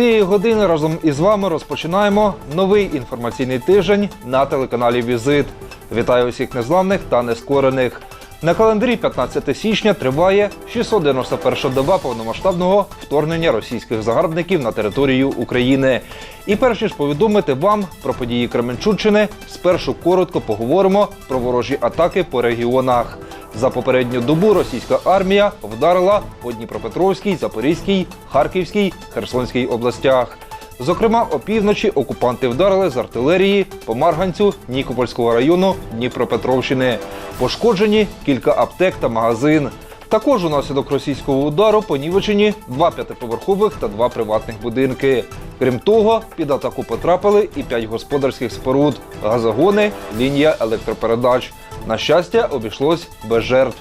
Цієї години разом із вами розпочинаємо новий інформаційний тиждень на телеканалі Візит. Вітаю усіх незламних та нескорених. На календарі 15 січня триває 691 доба повномасштабного вторгнення російських загарбників на територію України. І перш ніж повідомити вам про події Кременчуччини, спершу коротко поговоримо про ворожі атаки по регіонах. За попередню добу російська армія вдарила по Дніпропетровській, Запорізькій, Харківській, Херсонській областях. Зокрема, опівночі окупанти вдарили з артилерії по Марганцю Нікопольського району Дніпропетровщини. Пошкоджені кілька аптек та магазин. Також унаслідок російського удару понівечені два п'ятиповерхових та два приватних будинки. Крім того, під атаку потрапили і п'ять господарських споруд, газогони, лінія електропередач. На щастя, обійшлось без жертв.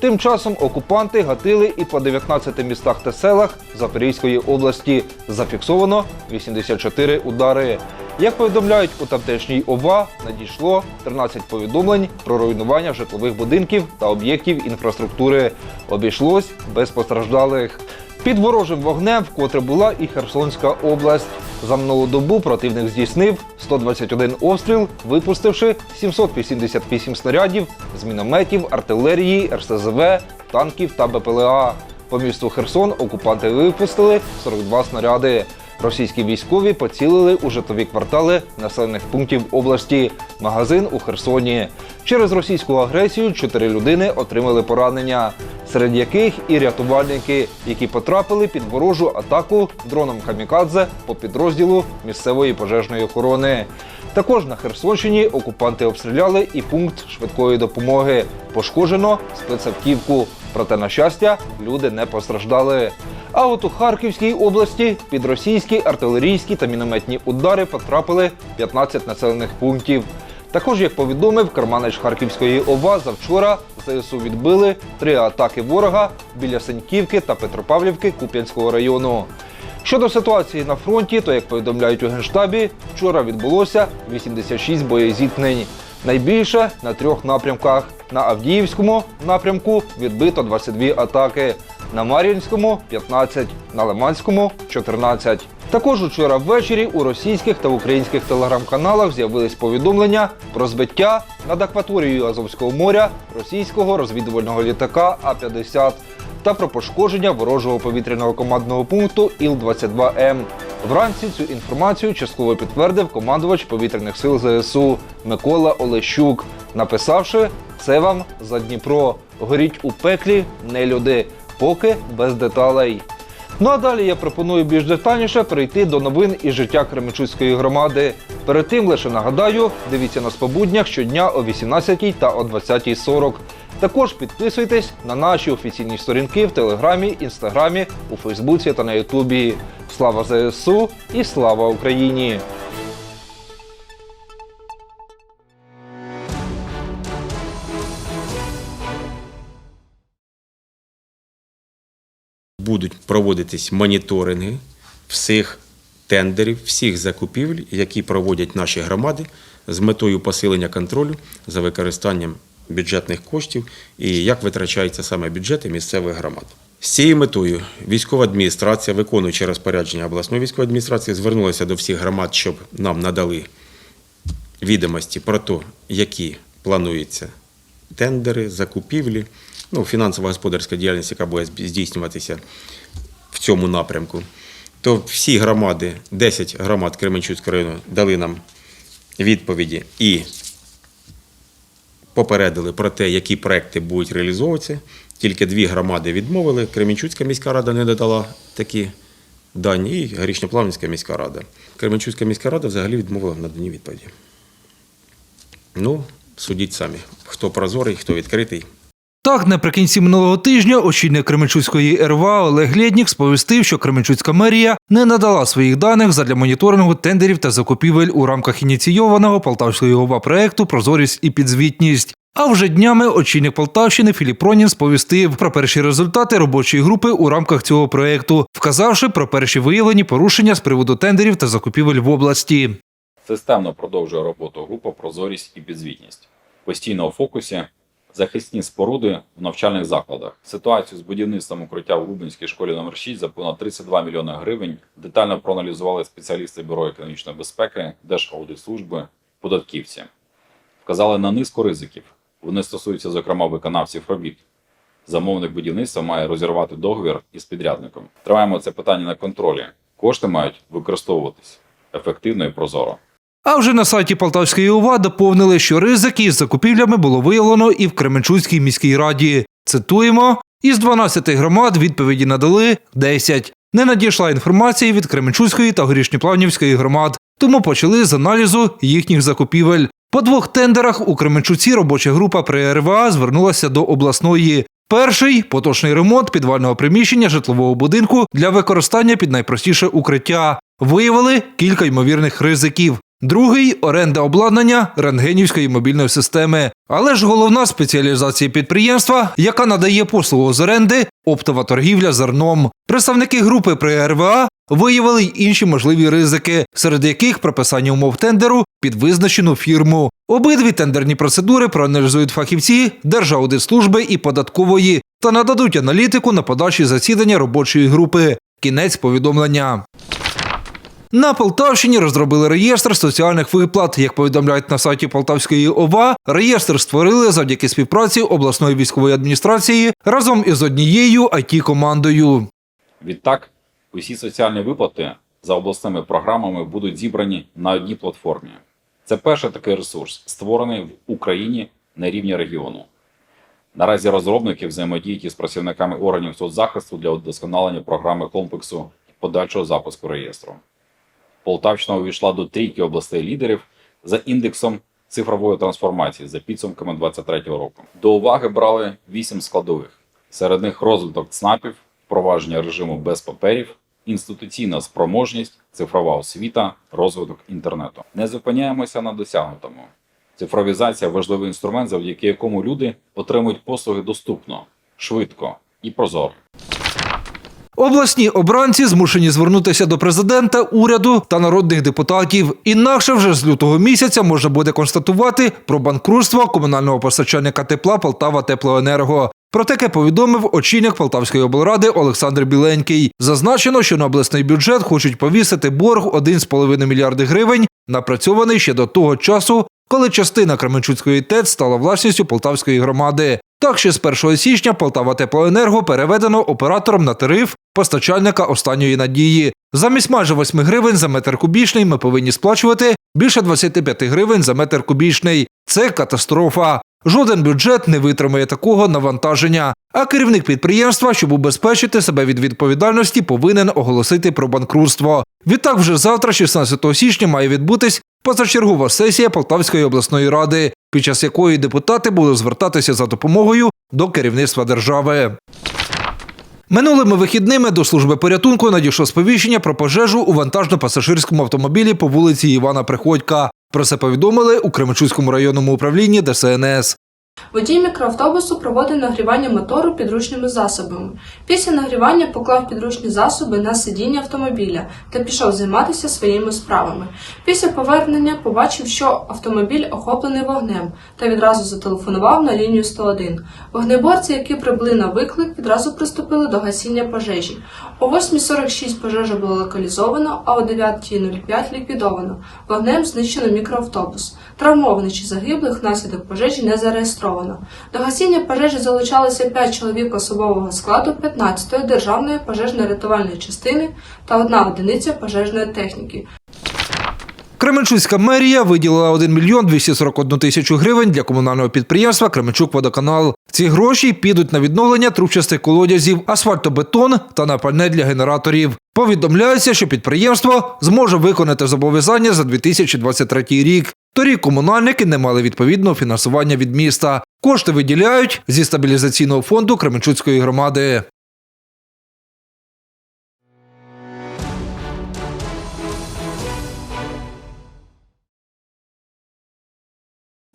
Тим часом окупанти гатили і по 19 містах та селах Запорізької області. Зафіксовано 84 удари. Як повідомляють у тамтешній ОВА, надійшло 13 повідомлень про руйнування житлових будинків та об'єктів інфраструктури. Обійшлось без постраждалих. Під ворожим вогнем вкотре була і Херсонська область. За минулу добу противник здійснив 121 обстріл, випустивши 788 снарядів з мінометів, артилерії, РСЗВ, танків та БПЛА. По місту Херсон окупанти випустили 42 снаряди. Російські військові поцілили у житлові квартали населених пунктів області, магазин у Херсоні. Через російську агресію чотири людини отримали поранення, серед яких і рятувальники, які потрапили під ворожу атаку дроном Камікадзе по підрозділу місцевої пожежної охорони. Також на Херсонщині окупанти обстріляли і пункт швидкої допомоги. Пошкоджено спецавтівку. Проте, на щастя, люди не постраждали. А от у Харківській області під російські артилерійські та мінометні удари потрапили 15 населених пунктів. Також, як повідомив Карманич Харківської ОВА, завчора ЗСУ відбили три атаки ворога біля Сеньківки та Петропавлівки Куп'янського району. Щодо ситуації на фронті, то як повідомляють у Генштабі, вчора відбулося 86 боєзіткнень. Найбільше на трьох напрямках. На Авдіївському напрямку відбито 22 атаки, на Мар'їнському 15, на Лиманському 14. Також учора ввечері у російських та українських телеграм-каналах з'явились повідомлення про збиття над акваторією Азовського моря російського розвідувального літака А-50 та про пошкодження ворожого повітряного командного пункту Іл-22М. Вранці цю інформацію частково підтвердив командувач повітряних сил ЗСУ Микола Олещук, написавши це вам за Дніпро. Горіть у пеклі, не люди, поки без деталей. Ну а далі я пропоную більш детальніше перейти до новин із життя Кременчуцької громади. Перед тим лише нагадаю, дивіться нас по буднях щодня о 18 та о 20.40. Також підписуйтесь на наші офіційні сторінки в Телеграмі, Інстаграмі, у Фейсбуці та на Ютубі. Слава ЗСУ і слава Україні! Будуть проводитись моніторинги всіх тендерів, всіх закупівель, які проводять наші громади з метою посилення контролю за використанням бюджетних коштів і як витрачаються саме бюджети місцевих громад. З цією метою військова адміністрація, виконуючи розпорядження обласної військової адміністрації, звернулася до всіх громад, щоб нам надали відомості про те, які плануються тендери, закупівлі, ну, фінансово-господарська діяльність, яка буде здійснюватися в цьому напрямку. То всі громади, 10 громад Кременчуцького району, дали нам відповіді і попередили про те, які проекти будуть реалізовуватися. Тільки дві громади відмовили. Кременчуцька міська рада не додала такі дані, і Горішньоплавницька міська рада. Кременчуцька міська рада взагалі відмовила в наданні відповіді. Ну, судіть самі, хто прозорий, хто відкритий. Так, наприкінці минулого тижня очільник Кременчуцької РВА Олег Лєднік сповістив, що Кременчуцька мерія не надала своїх даних задля моніторингу тендерів та закупівель у рамках ініційованого Полтавської ОВА проекту Прозорість і підзвітність. А вже днями очільник Полтавщини Філіп Ронін сповістив про перші результати робочої групи у рамках цього проекту, вказавши про перші виявлені порушення з приводу тендерів та закупівель в області. Системно продовжує роботу група Прозорість і підзвітність. Постійно у фокусі захисні споруди в навчальних закладах. Ситуацію з будівництвом укриття в Лубенській школі номер 6 за понад 32 мільйони гривень детально проаналізували спеціалісти Бюро економічної безпеки, Держаудитслужби, податківці. Вказали на низку ризиків. Вони стосуються, зокрема, виконавців робіт. Замовник будівництва має розірвати договір із підрядником. Тримаємо це питання на контролі. Кошти мають використовуватись ефективно і прозоро. А вже на сайті Полтавської ОВА доповнили, що ризики із закупівлями було виявлено і в Кременчуцькій міській раді. Цитуємо: із 12 громад відповіді надали 10. Не надійшла інформація від Кременчуцької та Горішньоплавнівської громад, тому почали з аналізу їхніх закупівель. По двох тендерах у Кременчуці робоча група при РВА звернулася до обласної. Перший поточний ремонт підвального приміщення житлового будинку для використання під найпростіше укриття. Виявили кілька ймовірних ризиків. Другий оренда обладнання рентгенівської мобільної системи. Але ж головна спеціалізація підприємства, яка надає послугу з оренди, оптова торгівля зерном. Представники групи при РВА виявили й інші можливі ризики, серед яких прописання умов тендеру під визначену фірму. Обидві тендерні процедури проаналізують фахівці Держаудитслужби і податкової та нададуть аналітику на подальші засідання робочої групи. Кінець повідомлення. На Полтавщині розробили реєстр соціальних виплат. Як повідомляють на сайті Полтавської ОВА, реєстр створили завдяки співпраці обласної військової адміністрації разом із однією it командою Відтак, усі соціальні виплати за обласними програмами будуть зібрані на одній платформі. Це перший такий ресурс, створений в Україні на рівні регіону. Наразі розробники взаємодіють із працівниками органів соцзахисту для удосконалення програми комплексу подальшого запуску реєстру. Полтавщина увійшла до трійки областей лідерів за індексом цифрової трансформації за підсумками 2023 року. До уваги брали вісім складових. Серед них розвиток ЦНАПів, впровадження режиму без паперів, інституційна спроможність, цифрова освіта, розвиток інтернету. Не зупиняємося на досягнутому. Цифровізація важливий інструмент, завдяки якому люди отримують послуги доступно, швидко і прозоро. Обласні обранці змушені звернутися до президента, уряду та народних депутатів. Інакше вже з лютого місяця можна буде констатувати про банкрутство комунального постачальника тепла Полтава Теплоенерго. Про таке повідомив очільник Полтавської облради Олександр Біленький. Зазначено, що на обласний бюджет хочуть повісити борг 1,5 мільярди гривень, напрацьований ще до того часу, коли частина Кременчуцької ТЕЦ стала власністю Полтавської громади. Так що з 1 січня Полтава Теплоенерго переведено оператором на тариф постачальника останньої надії. Замість майже 8 гривень за метр кубічний ми повинні сплачувати більше 25 гривень за метр кубічний. Це катастрофа. Жоден бюджет не витримає такого навантаження. А керівник підприємства, щоб убезпечити себе від відповідальності, повинен оголосити про банкрутство. Відтак, вже завтра, 16 січня, має відбутись позачергова сесія Полтавської обласної ради, під час якої депутати будуть звертатися за допомогою до керівництва держави. Минулими вихідними до служби порятунку надійшло сповіщення про пожежу у вантажно-пасажирському автомобілі по вулиці Івана Приходька. Про це повідомили у Кременчуцькому районному управлінні ДСНС. Водій мікроавтобусу проводив нагрівання мотору підручними засобами. Після нагрівання поклав підручні засоби на сидіння автомобіля та пішов займатися своїми справами. Після повернення побачив, що автомобіль охоплений вогнем та відразу зателефонував на лінію 101. Вогнеборці, які прибули на виклик, відразу приступили до гасіння пожежі. О 8.46 пожежа була локалізовано, а о 9.05 ліквідовано. Вогнем знищено мікроавтобус. Травмованих чи загиблих внаслідок пожежі не зареєстровано. До гасіння пожежі залучалося 5 чоловік особового складу 15-ї державної пожежно-рятувальної частини та одна одиниця пожежної техніки. Кременчуцька мерія виділила 1 мільйон 241 тисячу гривень для комунального підприємства Кременчук Водоканал. Ці гроші підуть на відновлення трубчастих колодязів, асфальтобетон та на пальне для генераторів. Повідомляється, що підприємство зможе виконати зобов'язання за 2023 рік. Торік комунальники не мали відповідного фінансування від міста. Кошти виділяють зі стабілізаційного фонду Кременчуцької громади.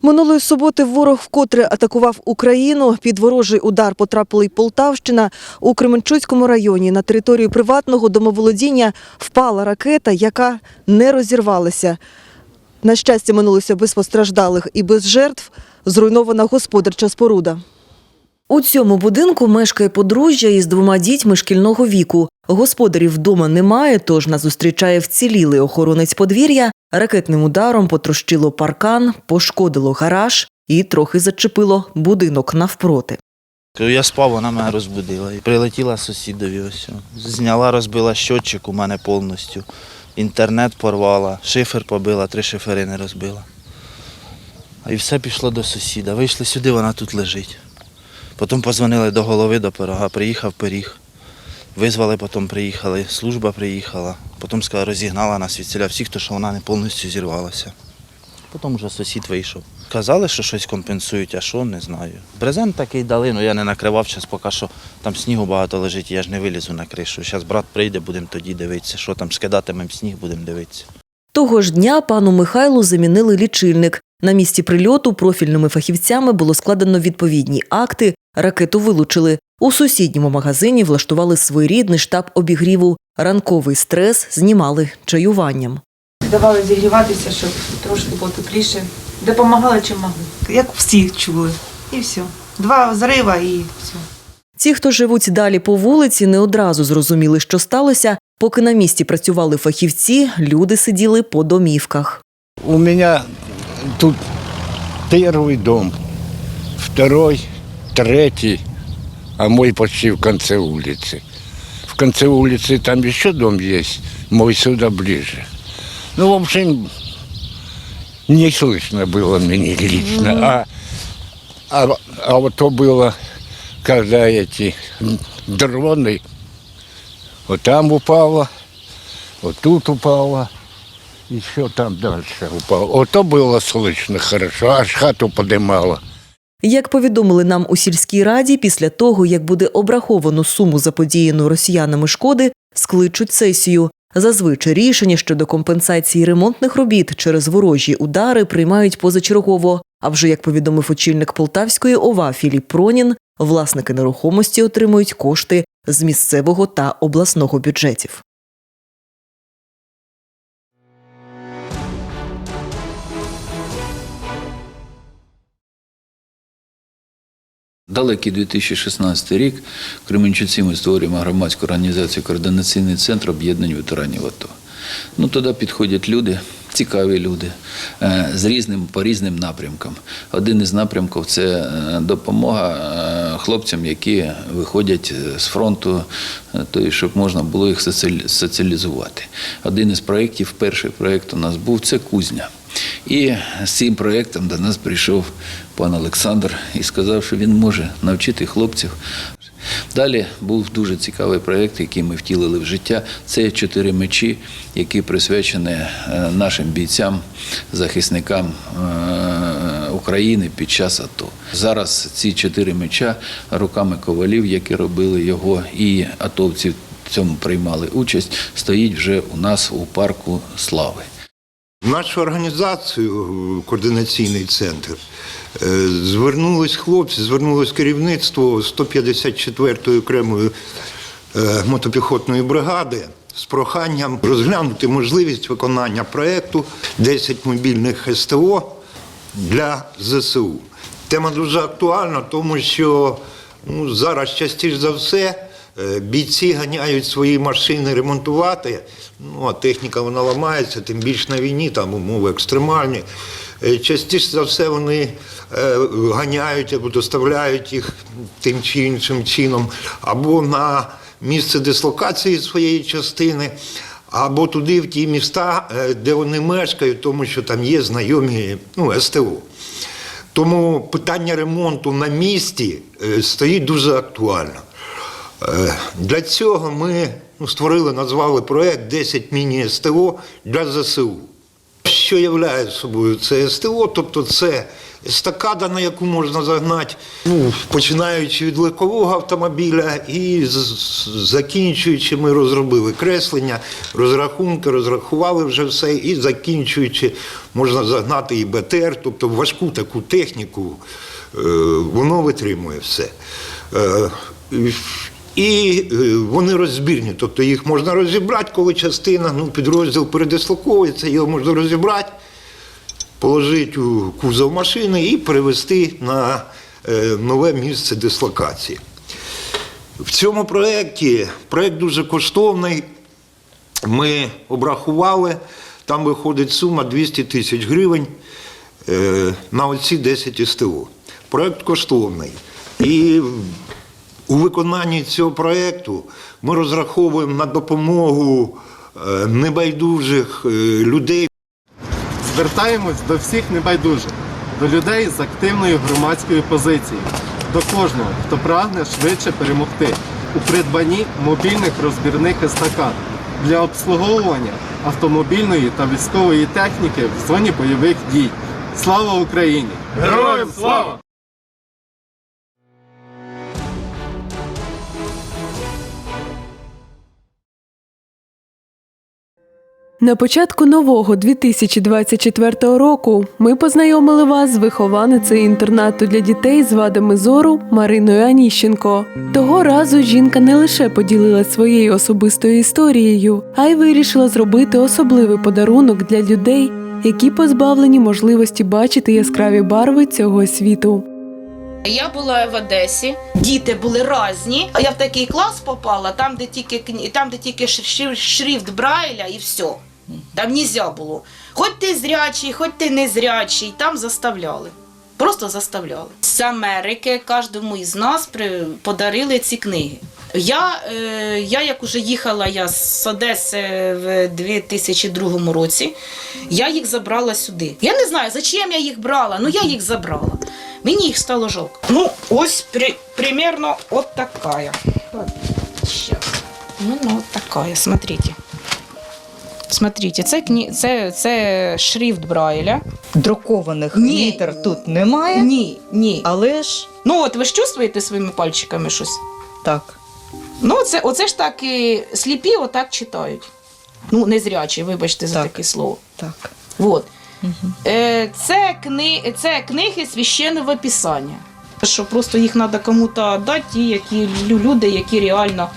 Минулої суботи ворог вкотре атакував Україну. Під ворожий удар потрапила й Полтавщина. У Кременчуцькому районі на територію приватного домоволодіння впала ракета, яка не розірвалася. На щастя, минулося без постраждалих і без жертв. зруйнована господарча споруда. У цьому будинку мешкає подружжя із двома дітьми шкільного віку. Господарів вдома немає, тож нас зустрічає вцілілий охоронець подвір'я. Ракетним ударом потрощило паркан, пошкодило гараж і трохи зачепило будинок навпроти. Я спав, вона мене розбудила. І прилетіла сусідові ось. Зняла, розбила щотчик у мене повністю. Інтернет порвала, шифер побила, три шиферини розбила. І все пішло до сусіда. Вийшли сюди, вона тут лежить. Потім позвонили до голови до пирога, приїхав пиріг. Визвали, потім приїхали, служба приїхала. Потім сказала, розігнала нас від ціля всіх, то що вона не повністю зірвалася. Потім вже сусід вийшов. Казали, що щось компенсують, а що, не знаю. Брезент такий дали, але я не накривав зараз, поки що там снігу багато лежить, я ж не вилізу на кришу. Зараз брат прийде, будемо тоді дивитися, що там скидатимемо сніг, будемо дивитися. Того ж дня пану Михайлу замінили лічильник. На місці прильоту профільними фахівцями було складено відповідні акти, ракету вилучили. У сусідньому магазині влаштували своєрідний штаб обігріву. Ранковий стрес знімали чаюванням Давали зігріватися, щоб трошки було тепліше. Допомагали чим могли. Як всі чули. І все. Два зрива і все. Ті, хто живуть далі по вулиці, не одразу зрозуміли, що сталося. Поки на місці працювали фахівці, люди сиділи по домівках. У меня тут первый дом, второй, третий, а мой почти в конце улицы. В конце улицы там еще дом есть, мой сюда ближе. Ну, в общем, не слышно было мне лично. А, а, а вот то было, когда эти дроны, вот там упало, вот тут упало. Еще там дальше упал. Вот то было слышно хорошо, аж хату подымало. Як повідомили нам у сільській раді, після того, як буде обраховано суму заподіяну росіянами шкоди, скличуть сесію. Зазвичай рішення щодо компенсації ремонтних робіт через ворожі удари приймають позачергово. А вже як повідомив очільник Полтавської ОВА Філіп Пронін, власники нерухомості отримують кошти з місцевого та обласного бюджетів. Далекий 2016 рік в Кременчуці ми створюємо громадську організацію Координаційний центр об'єднань ветеранів АТО. Ну, туди підходять люди, цікаві люди, е, з різним по різним напрямкам. Один із напрямків це е, допомога е, хлопцям, які виходять з фронту, то, щоб можна було їх соціалізувати. Один із проєктів, перший проєкт у нас був це кузня. І з цим проєктом до нас прийшов пан Олександр і сказав, що він може навчити хлопців. Далі був дуже цікавий проєкт, який ми втілили в життя. Це чотири мечі, які присвячені е, нашим бійцям, захисникам е, України під час АТО. Зараз ці чотири меча руками ковалів, які робили його, і атовці в цьому приймали участь, стоїть вже у нас у парку слави. Нашу організацію, е, координаційний центр, е, звернулись хлопці, звернулось керівництво 154-ї окремої е, мотопіхотної бригади з проханням розглянути можливість виконання проєкту 10 мобільних СТО для ЗСУ. Тема дуже актуальна, тому що ну, зараз частіше за все бійці ганяють свої машини ремонтувати. Ну, а техніка вона ламається, тим більше на війні, там умови екстремальні. Е, Частіше за все вони е, ганяють або доставляють їх тим чи іншим чином, або на місце дислокації своєї частини, або туди, в ті міста, е, де вони мешкають, тому що там є знайомі ну, СТО. Тому питання ремонту на місці е, стоїть дуже актуально. Е, Для цього ми ну, створили, назвали проект 10 міні-СТО для ЗСУ. Що являє собою це СТО? Тобто це естакада, на яку можна загнати, ну, починаючи від легкового автомобіля і закінчуючи, ми розробили креслення, розрахунки, розрахували вже все, і закінчуючи, можна загнати і БТР, тобто важку таку техніку, е, воно витримує все. І- і е, вони розбірні, тобто їх можна розібрати, коли частина, ну, підрозділ передислоковується, його можна розібрати положити у кузов машини і перевести на е, нове місце дислокації. В цьому проєкті проєкт дуже коштовний. Ми обрахували, там виходить сума 200 тисяч гривень е, на оці 10 СТО. Проєкт коштовний. І у виконанні цього проєкту ми розраховуємо на допомогу е, небайдужих е, людей. Звертаємось до всіх небайдужих, до людей з активною громадською позицією, до кожного, хто прагне швидше перемогти у придбанні мобільних розбірних естакад для обслуговування автомобільної та військової техніки в зоні бойових дій. Слава Україні! Героям слава! На початку нового 2024 року ми познайомили вас з вихованицею інтернату для дітей з вадами зору Мариною Аніщенко. Того разу жінка не лише поділилася своєю особистою історією, а й вирішила зробити особливий подарунок для людей, які позбавлені можливості бачити яскраві барви цього світу. Я була в Одесі, діти були різні. А я в такий клас попала, там, де тільки там, де тільки шриф- шрифт Брайля і все. Там нельзя було. Хоч ти зрячий, хоч ти не зрячий, там заставляли. Просто заставляли. З Америки кожному із нас подарили ці книги. Я, е, я як уже їхала я з Одеси в 2002 році, я їх забрала сюди. Я не знаю, зачем я їх брала, ну я їх забрала. Мені їх стало жалко. Ну, ось при, примерно от такая. Сейчас. Ну, ну, от такая, смотрите. Смотрите, це, кні... це, це шрифт Брайля. Друкованих Ні. літер тут немає, Ні, ні. але ж Ну, от ви ж чувствуєте своїми пальчиками щось? так. Ну, це, оце ж так і сліпі отак читають. Ну, незрячі, вибачте за Так. таке слово. Так. Вот. Е, це, кни... це книги священного писання. Що просто їх треба кому-то дати, ті, які лю- люди, які реально.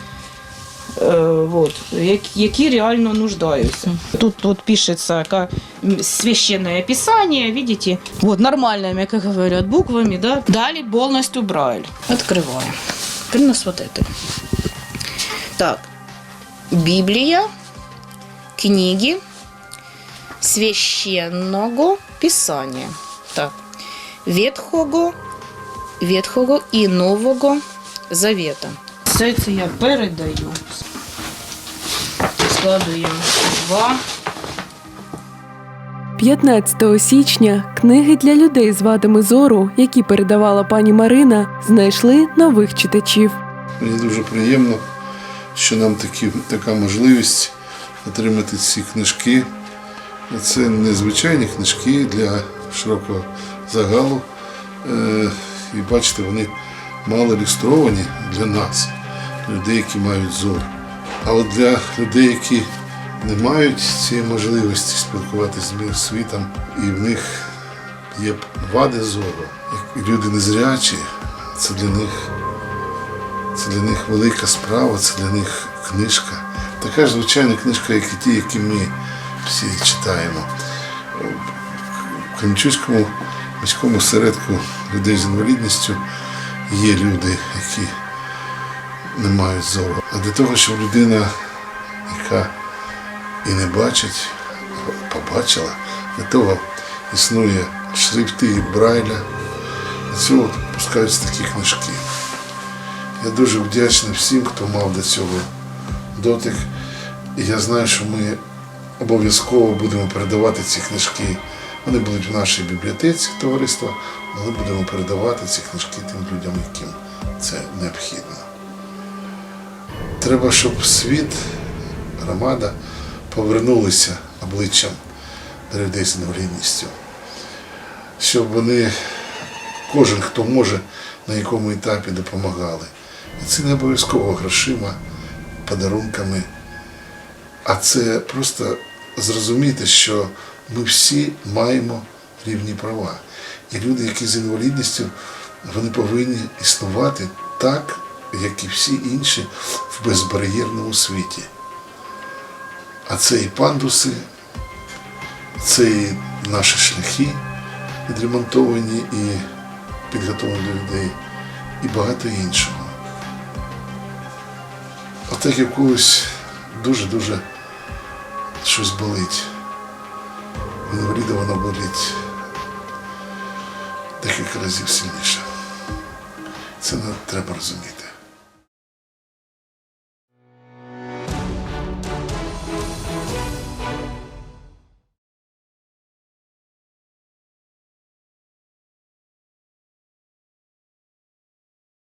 Е, вот, які, які реально нуждаються. Тут, тут пишется как м, священное писание, видите? Вот, нормальными, как говорят, буквами, да? Дали полностью Брайль. Открываем. Принос вот это. Так. Библия, книги, священного писання. Так. Ветхого, Ветхого і Нового Завета. Все це я передаю. Складуємо два. 15 січня книги для людей з вадами зору, які передавала пані Марина, знайшли нових читачів. Мені дуже приємно, що нам такі, така можливість отримати ці книжки. Це незвичайні книжки для широкого загалу. Е, І бачите, вони мало ілюстровані для нас, людей, які мають зор. А от для людей, які не мають цієї можливості спілкуватися з світом, і в них є вади зору, як люди незрячі, це для них це для них велика справа, це для них книжка. Така ж звичайна книжка, як і ті, які ми всі читаємо. В Кремчуському міському середку людей з інвалідністю є люди, які не мають зору. А для того, щоб людина, яка і не бачить, побачила, для того існує шрифти Брайля. Для цього пускаються такі книжки. Я дуже вдячний всім, хто мав до цього дотик. І я знаю, що ми обов'язково будемо передавати ці книжки. Вони будуть в нашій бібліотеці товариства, але будемо передавати ці книжки тим людям, яким це необхідно. Треба, щоб світ, громада повернулися обличчям до людей з інвалідністю, щоб вони, кожен, хто може, на якому етапі допомагали. І це не обов'язково грошима, подарунками, а це просто зрозуміти, що ми всі маємо рівні права. І люди, які з інвалідністю, вони повинні існувати так, як і всі інші в безбар'єрному світі. А це і пандуси, це і наші шляхи відремонтовані і підготовлені до людей, і багато іншого. А так як дуже-дуже щось болить. В інваліда воно болить декілька разів сильніше. Це треба розуміти.